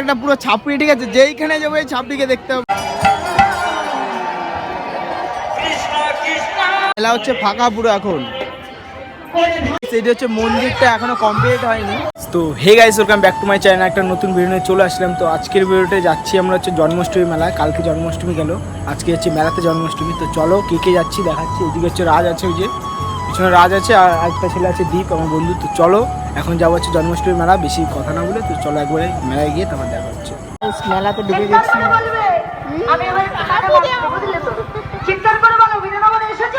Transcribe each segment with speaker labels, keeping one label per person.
Speaker 1: একটা পুরো ছাপড়ি ঠিক আছে, যেইখানে যাব এই ছাপড়িকে দেখতে হবে। মেলা হচ্ছে ফাঁকা পুরো এখন। সেটা হচ্ছে মন্দিরটা এখনও কমপ্লিট হয়নি। তো hey guys welcome back to my channel একটা নতুন ভিডিও নিয়ে চলে আসলাম। তো আজকের ভিডিওতে যাচ্ছি আমরা হচ্ছে জন্মাষ্টমী মেলায়। কালকে জন্মাষ্টমী গেল। আজকে হচ্ছে মেলাতে জন্মাষ্টমী। তো চলো কে কে যাচ্ছি দেখাচ্ছি। এদিকে হচ্ছে রাজ আছে ওই যে, পিছনে রাজ আছে আর একটা ছেলে আছে দীপ, আমার বন্ধু। তো চলো এখন যাব হচ্ছে জন্মাষ্টমী মেলা বেশি কথা না বলে তো চলো একবারে মেলায় গিয়ে তারপর দেখা হচ্ছে। মেলাতে ডুবে গেছি।
Speaker 2: করে বলো এসেছ?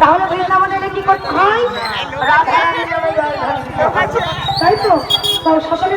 Speaker 2: তাহলে বৃন্দাবনে এলে কি করতে রাধা রানীর নামে জয় ধরতে হয়। তাই তো? সকলে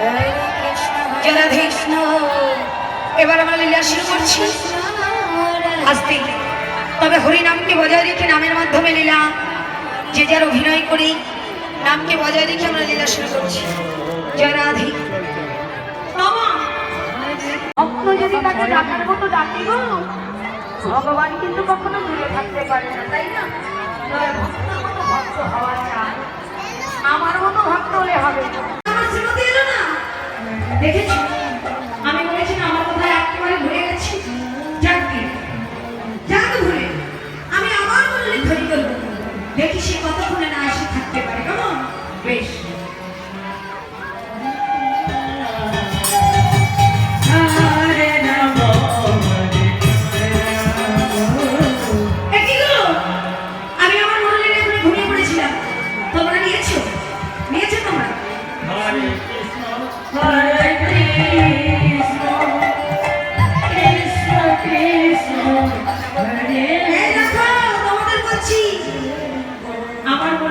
Speaker 3: জয় কৃষ্ণ এবার আমরা লীলা শুরু করছি। আস্তে তবে হরিনামকে বজায় রেখে নামের মাধ্যমে লীলা। যে যার অভিনয় করি নামকে বজায় রেখে আমরা লীলা শুরু করছি। জয় রাধে।
Speaker 2: যদি ভগবান কিন্তু কখনো দূরে থাকতে পারে না, তাই না? ভক্ত হওয়া আমার মতো ভক্ত হলে হবে।
Speaker 3: কতক্ষণে না এসে থাকতে পারে কেমন? বেশ।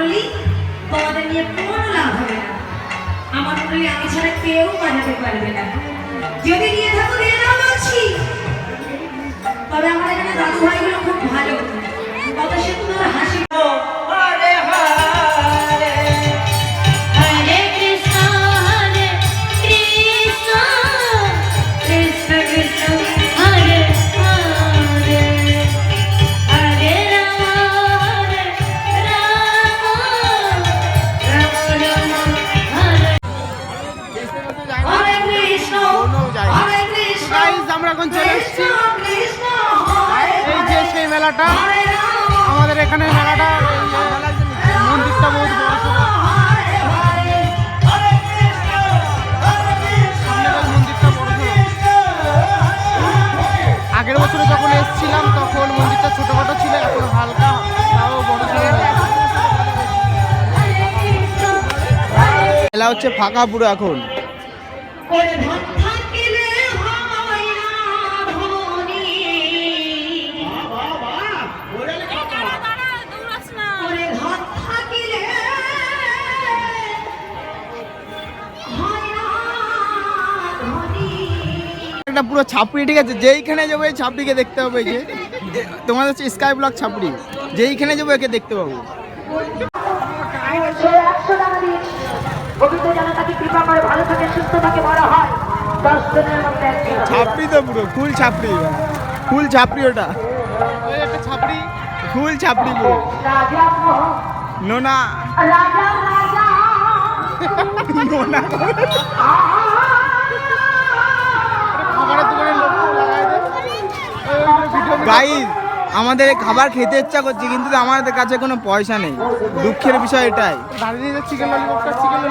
Speaker 3: মুরলি তোমাদের নিয়ে কোনো লাভ হবে না। আমার মনে আমি ছাড়া কেউ বানাতে পারবে না। যদি নিয়ে থাকো, দিয়ে দাও বলছি। তবে আমার এখানে দাদু ভাইগুলো খুব ভালো। কত তোমার হাসি
Speaker 1: মেলাটা। আমাদের এখানে মেলাটা মন্দিরটা বহুত বড়। আগের বছরে যখন এসেছিলাম, তখন মন্দিরটা ছোটখাটো ছিল, এখন হালকা, তাও বড় মেলা হচ্ছে ফাঁকা পুরো এখন। একটা পুরো ছাপড়ি ঠিক আছে? যেইখানে যাব এই ছাপড়িকে দেখতে হবে যে। তোমাদের হচ্ছে স্কাই ব্লক ছাপড়ি। যেইখানে যাব একে দেখতে পাবো। তো পুরো ফুল ছাপড়ি। ফুল ছাপড়ি ওটা। ছাপড়ি ফুল নোনা। নোনা। আমাদের খাবার খেতে ইচ্ছা করছে কিন্তু আমাদের কাছে কোনো পয়সা নেই। দুঃখের বিষয় এটাই। দাঁড়িয়ে চিকেন ললিপপটা চিকেন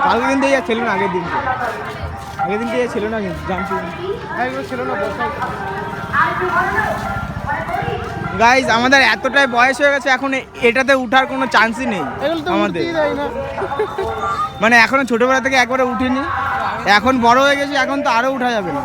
Speaker 1: কালকে কিন্তু ছিল না আগের দিন আগের দিনকে এই ছিল না কিন্তু জানছি হ্যাঁ ছিল না গাইজ আমাদের এতটাই বয়স হয়ে গেছে এখন এটাতে উঠার কোনো চান্সই নেই আমাদের। মানে এখনও ছোটবেলা থেকে একবারে উঠিনি এখন বড় হয়ে গেছি এখন তো আরও উঠা যাবে না।